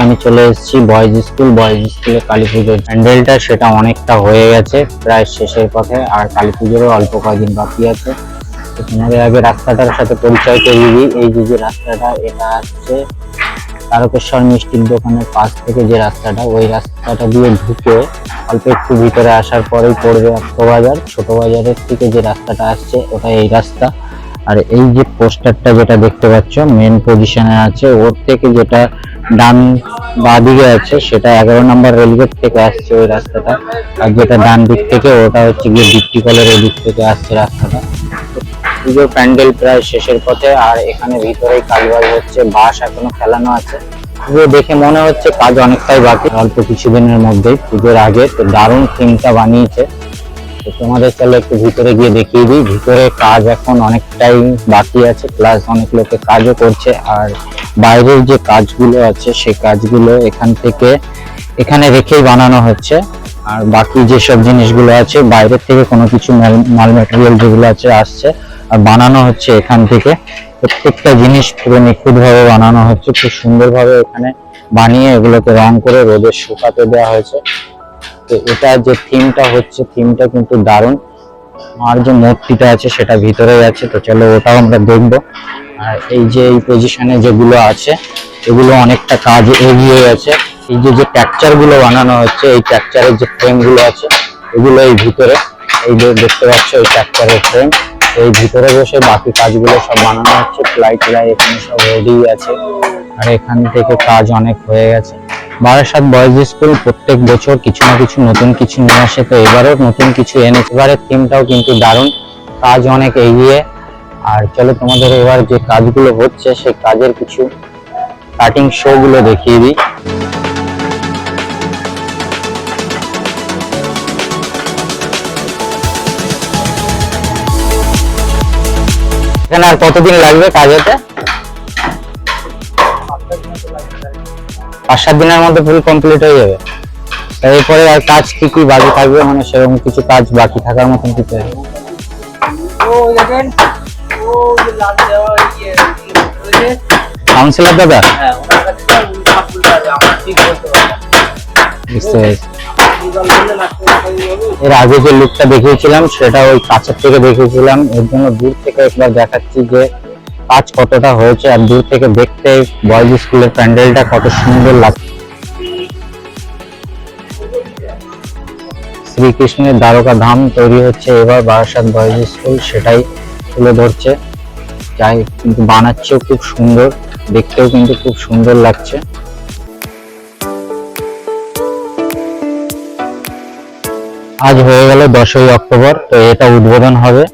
আমি চলে এসেছি বয়েজ স্কুল বয়েজ স্কুলে কালী পুজোর প্যান্ডেলটা, সেটা অনেকটা হয়ে গেছে, প্রায় শেষের পথে, আর কালী পুজোরও অল্প কয়েকদিন বাকি আছে। তোমাদের আগে রাস্তাটার সাথে পরিচয় করিয়ে দিই। এই যে যে রাস্তাটা, এটা হচ্ছে তারকেশ্বর মিষ্টির দোকানের পাশ থেকে যে রাস্তাটা, ওই রাস্তাটা দিয়ে ঢুকে অল্প একটু ভিতরে আসার পরেই পড়বে অক্টো বাজার। ছোট বাজারের থেকে যে রাস্তাটা আসছে, ওটা এই রাস্তা। আর এই যে পোস্টারটা যেটা দেখতে পাচ্ছ মেন পজিশনে আছে, ওর থেকে যেটা ডান বাঁ দিকে আছে, সেটা এগারো নম্বর রেলগেট থেকে আসছে ওই রাস্তাটা। আর যেটা ডান দিক থেকে, ওটা হচ্ছে গিয়ে ডিপটি কলের ওই দিক থেকে আসছে রাস্তাটা। পুজোর প্যান্ডেল প্রায় শেষের পথে, আর এখানে ভিতরেই কাজবাজ হচ্ছে, বাঁশ এখনও ফেলানো আছে। পুজো দেখে মনে হচ্ছে কাজ অনেকটাই বাকি। অল্প কিছুদিনের মধ্যেই পুজোর আগে তো দারুণ থিমটা বানিয়েছে। তোমাদের চলো একটু ভিতরে গিয়ে দেখিয়ে দিই। ভিতরে কাজ এখন অনেকটাই বাকি আছে প্লাস অনেক লোকে কাজও করছে। আর বাইরের যে কাজগুলো আছে, সেই কাজগুলো এখান থেকে এখানে রেখেই বানানো হচ্ছে। আর বাকি যেসব জিনিসগুলো আছে, বাইরের থেকে কোনো কিছু মাল- ম্যাটেরিয়াল যেগুলো আছে, আসছে। আর বানানো হচ্ছে এখান থেকে। প্রত্যেকটা জিনিস পুরো নিখুঁতভাবে বানানো হচ্ছে। খুব সুন্দরভাবে এখানে বানিয়ে এগুলোকে রং করে রোদে শুকাতে দেওয়া হয়েছে। তো এটা যে থিমটা হচ্ছে থিমটা কিন্তু দারুণ। আর যে মূর্তিটা আছে, সেটা ভিতরে আছে। তো চলো ওটাও আমরা দেখব। আর এই যে, এই পজিশনে যেগুলো আছে, এগুলো অনেকটা কাজ এগিয়ে গেছে। এই যে যে গুলো বানানো হচ্ছে, এই ট্যাকচারের যে ফ্রেমগুলো আছে, এগুলো এই ভিতরে। এই যে দেখতে পাচ্ছ, এই ট্যাকচারের ফ্রেম এই ভিতরে বসে বাকি কাজগুলো সব বানানো হচ্ছে। প্লাই ট্লাই এখানে সব রেডি আছে। আর এখান থেকে কাজ অনেক হয়ে গেছে। বারাসাত বয়েজ স্কুল প্রত্যেক বছর কিছু না কিছু, নতুন কিছু নিয়ে আসে, তো এবারেও নতুন কিছু এনেছে। এবারের থিমটাও কিন্তু দারুণ। কাজ অনেক এগিয়ে। আর চলো তোমাদের এবার যে কাজগুলো হচ্ছে, সেই কাজের কিছু কাটিং শো গুলো দেখিয়ে দিই। এখানে আর কতদিন লাগবে কাজ হতে? পাঁচ সাত দিনের মধ্যে ফুল কমপ্লিট হয়ে যাবে। এরপরে আর কাজ কি কি বাকি থাকবে? মানে সেরকম কিছু কাজ বাকি থাকার মতন কিছু কাউন্সিলর দাদা? এর আগে যে লুকটা দেখিয়েছিলাম, সেটা ওই কাছের থেকে দেখিয়েছিলাম। এর জন্য দূর থেকে একবার দেখাচ্ছি যে কাজ কতটা হয়েছে আর দূর থেকে দেখতে বয়েজ স্কুলের প্যান্ডেলটা কত সুন্দর লাগছে শ্রীকৃষ্ণের দ্বারকা ধাম তৈরি হচ্ছে এবার বারাসাত বয়েজ স্কুল, সেটাই তুলে ধরছে। যাই, কিন্তু বানাচ্ছেও খুব সুন্দর, দেখতেও কিন্তু খুব সুন্দর লাগছে। আজ হয়ে গেল দশই অক্টোবর, তো এটা উদ্বোধন হবে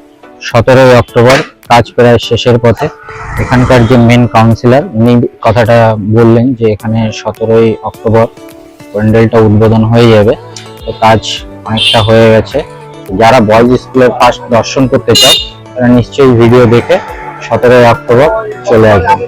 সতেরোই অক্টোবর। কাজ প্রায় শেষের পথে। এখানকার যে মেন কাউন্সিলর উনি কথাটা বললেন যে এখানে সতেরোই অক্টোবর প্যান্ডেলটা উদ্বোধন হয়ে যাবে। তো কাজ অনেকটা হয়ে গেছে। যারা বয়েজ স্কুলের ফার্স্ট দর্শন করতে চায়, তারা নিশ্চয়ই ভিডিও দেখে সতেরোই অক্টোবর চলে আসবে।